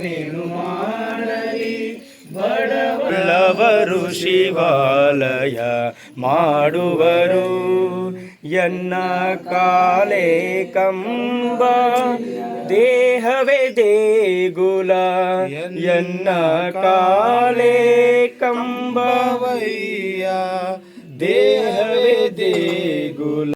ನಾನೇನು ಮಾಡಲಿ ಬಡವ ಉಳ್ಳವರು ಶಿವಾಲಯ ಮಾಡುವರು. ಎನ್ನ ಕಾಲೇ ಕಂಬ, ದೇಹವೇ ದೇಗುಲ. ಎನ್ನ ಕಾಲೇ ಕಂಬವಯ್ಯ, ದೇಹವೇ ದೇಗುಲ.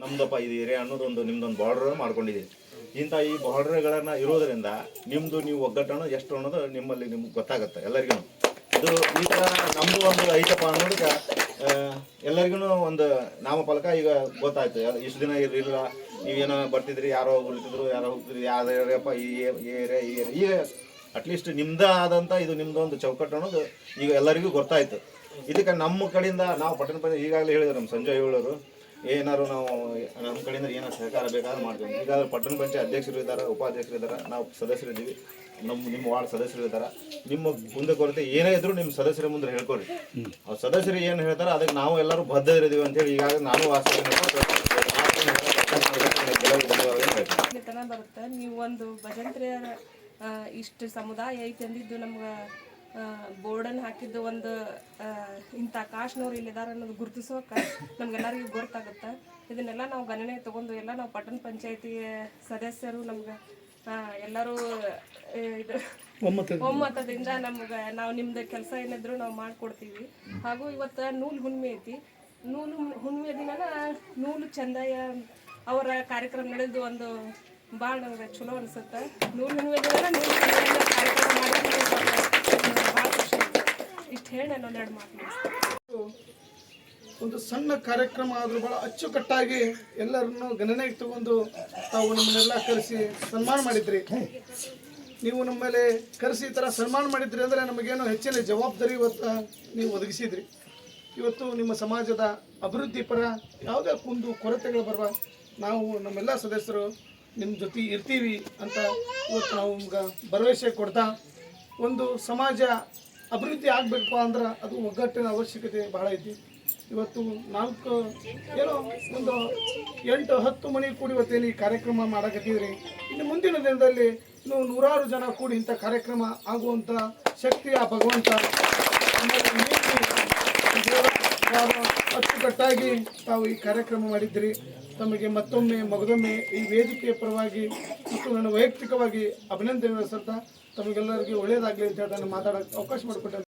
ನಮ್ದಪ್ಪ, ಇದು ಏರಿಯಾ ಅನ್ನೋದು ಒಂದು ನಿಮ್ದೊಂದು ಬಾರ್ಡರ್ ಮಾಡ್ಕೊಂಡಿದ್ದೀರಿ ಇಂಥ ಈ ಬಾರ್ಡರ್ಗಳನ್ನ ಇರೋದರಿಂದ ನಿಮ್ದು ನೀವು ಒಗ್ಗಟ್ಟಣ ಎಷ್ಟು ಅನ್ನೋದು ನಿಮ್ಮಲ್ಲಿ ನಿಮ್ಗೆ ಗೊತ್ತಾಗುತ್ತೆ ಎಲ್ಲರಿಗೂ ಇದು ಈ ಥರ ನಮ್ದು ಒಂದು ಐತಪ್ಪ ಅನ್ನೋದಕ್ಕೆ ಎಲ್ಲರಿಗೂ ಒಂದು ನಾಮಫಲಕ ಈಗ ಗೊತ್ತಾಯ್ತು. ಇಷ್ಟು ದಿನ ಇರಲಿಲ್ಲ, ನೀವೇನೋ ಬರ್ತಿದ್ರಿ, ಯಾರೋ ಉಳಿತಿದ್ರು, ಯಾರೋ ಹೋಗ್ತಿದ್ರಿ ಯಾರ್ಯಾರಪ್ಪ ಈ ಏರಿಯಾ ಈ ಏರಿಯಾ ಈಗ ಅಟ್ಲೀಸ್ಟ್ ನಿಮ್ದ ಆದಂಥ ಇದು ನಿಮ್ದು ಒಂದು ಚೌಕಟ್ಟು ಅನ್ನೋದು ಈಗ ಎಲ್ಲರಿಗೂ ಗೊತ್ತಾಯ್ತು. ಇದಕ್ಕೆ ನಮ್ಮ ಕಡೆಯಿಂದ ನಾವು ಪಟ್ಟಣ ಪಂಚಾಯತ್ ಈಗಾಗಲೇ ಹೇಳಿದ್ರು ನಮ್ಮ ಸಂಜಯ್ ಹೇಳೋರು. ಏನಾದ್ರು ನಾವು ನಮ್ಮ ಕಡೆಯಿಂದ ಏನಾರು ಸಹಕಾರ ಬೇಕಾದ್ರೆ ಮಾಡ್ತೀವಿ. ಈಗ ಪಟ್ಟಣ ಪಂಚಾಯತ್ ಅಧ್ಯಕ್ಷರು ಇದ್ದಾರೆ ಉಪಾಧ್ಯಕ್ಷರು ಇದ್ದಾರೆ ನಾವು ಸದಸ್ಯರು ಇದ್ದೀವಿ. ನಮ್ಮ ನಿಮ್ಮ ವಾರ್ಡ್ ಸದಸ್ಯರು ಇದ್ದಾರೆ ನಿಮ್ಮ ಮುಂದೆ ಕೊರತೆ ಏನೇ ಇದ್ರು ನಿಮ್ಮ ಸದಸ್ಯರ ಮುಂದೆ ಹೇಳ್ಕೊಡ್ರಿ ಆ ಸದಸ್ಯರು ಏನು ಹೇಳ್ತಾರೆ ಅದಕ್ಕೆ ನಾವು ಎಲ್ಲರೂ ಬದ್ಧರಿದ್ದೀವಿ ಅಂತೇಳಿ ಈಗಾಗಲೇ ನಾನು ವಾಸ್ತವ ಬರುತ್ತೆ. ನೀವು ಒಂದು ಭಜಂತ್ರಿಯ ಇಷ್ಟು ಸಮುದಾಯ ಐತೆ ಅಂದಿದ್ದು ನಮ್ಗೆ ಬೋರ್ಡನ್ನು ಹಾಕಿದ್ದು ಒಂದು ಇಂಥ ಕಾಶ್ನವ್ರು ಇಲ್ಲಿದ್ದಾರೆ ಅನ್ನೋದು ಗುರುತಿಸೋಕೆ ನಮಗೆಲ್ಲರಿಗೂ ಗೊತ್ತಾಗುತ್ತೆ. ಇದನ್ನೆಲ್ಲ ನಾವು ಗಣನೆ ತೊಗೊಂಡು ಎಲ್ಲ ನಾವು ಪಟ್ಟಣ ಪಂಚಾಯತಿ ಸದಸ್ಯರು ನಮ್ಗೆ ಎಲ್ಲರೂ ಇದು ಒಮ್ಮತದಿಂದ. ನಮ್ಗೆ ನಾವು ನಿಮ್ದು ಕೆಲಸ ಏನಿದ್ರು ನಾವು ಮಾಡಿಕೊಡ್ತೀವಿ. ಹಾಗೂ ಇವತ್ತು ನೂಲು ಹುಣ್ಣಿಮೆ ಐತಿ. ನೂಲು ಹುಣ್ಣಿಮೆ ದಿನ ನೂಲು ಚಂದಯ್ಯ ಅವರ ಕಾರ್ಯಕ್ರಮ ನಡೆದು ಒಂದು ಭಾಳ ನಮ್ಗೆ ಚಲೋ ಅನಿಸುತ್ತೆ. ನೂಲು ಹುಣ್ಣಿಮೆ ದಿನ ನೂಲು ಕಾರ್ಯಕ್ರಮ ಮಾಡಿದ್ರೆ ಒಂದು ಸಣ್ಣ ಕಾರ್ಯಕ್ರಮ ಆದರೂ ಭಾಳ ಅಚ್ಚುಕಟ್ಟಾಗಿ ಎಲ್ಲರನ್ನು ಗಣನೆಗೆ ತಗೊಂಡು ತಾವು ನಮ್ಮನ್ನೆಲ್ಲ ಕರೆಸಿ ಸನ್ಮಾನ ಮಾಡಿದ್ರಿ. ನೀವು ನಮ್ಮ ಮೇಲೆ ಕರೆಸಿ ಈ ಥರ ಸನ್ಮಾನ ಮಾಡಿದ್ರಿ ಅಂದರೆ ನಮಗೇನು ಹೆಚ್ಚಿನ ಜವಾಬ್ದಾರಿ ಇವತ್ತು ನೀವು ಒದಗಿಸಿದ್ರಿ. ಇವತ್ತು ನಿಮ್ಮ ಸಮಾಜದ ಅಭಿವೃದ್ಧಿ ಪರ ಯಾವುದೇ ಕುಂದು ಕೊರತೆಗಳು ಬರುವ ನಾವು ನಮ್ಮೆಲ್ಲ ಸದಸ್ಯರು ನಿಮ್ಮ ಜೊತೆ ಇರ್ತೀವಿ ಅಂತ ಇವತ್ತು ನಾವು ನಿಮ್ಗೆ ಭರವಸೆ ಕೊಡ್ತಾ ಒಂದು ಸಮಾಜ ಅಭಿವೃದ್ಧಿ ಆಗಬೇಕು ಅಂದ್ರೆ ಅದು ಒಗ್ಗಟ್ಟಿನ ಅವಶ್ಯಕತೆ ಬಹಳ ಐತಿ. ಇವತ್ತು ನಾಲ್ಕು ಏನೋ ಒಂದು ಎಂಟು ಹತ್ತು ಮನೆ ಕೂಡಿ ಇವತ್ತೇನು ಈ ಕಾರ್ಯಕ್ರಮ ಮಾಡಕತ್ತಿದ್ರಿ ಇನ್ನು ಮುಂದಿನ ದಿನದಲ್ಲಿ ಇನ್ನು ನೂರಾರು ಜನ ಕೂಡಿ ಇಂಥ ಕಾರ್ಯಕ್ರಮ ಆಗುವಂಥ ಶಕ್ತಿ ಆ ಭಗವಂತ ಅಚ್ಚುಕಟ್ಟಾಗಿ ತಾವು ಈ ಕಾರ್ಯಕ್ರಮ ಮಾಡಿದ್ರಿ ತಮಗೆ ಮತ್ತೊಮ್ಮೆ, ಮಗದೊಮ್ಮೆ ಈ ವೇದಿಕೆಯ ಪರವಾಗಿ ಮತ್ತು ನನ್ನ ವೈಯಕ್ತಿಕವಾಗಿ ಅಭಿನಂದನೆ ಸಲ್ತಾ ತಮಗೆಲ್ಲರಿಗೂ ಒಳ್ಳೆಯದಾಗಲಿ ಅಂತ ಹೇಳಿ ನಾನು ಮಾತಾಡೋಕ್ಕೆ ಅವಕಾಶ ಮಾಡಿಕೊಟ್ಟೆ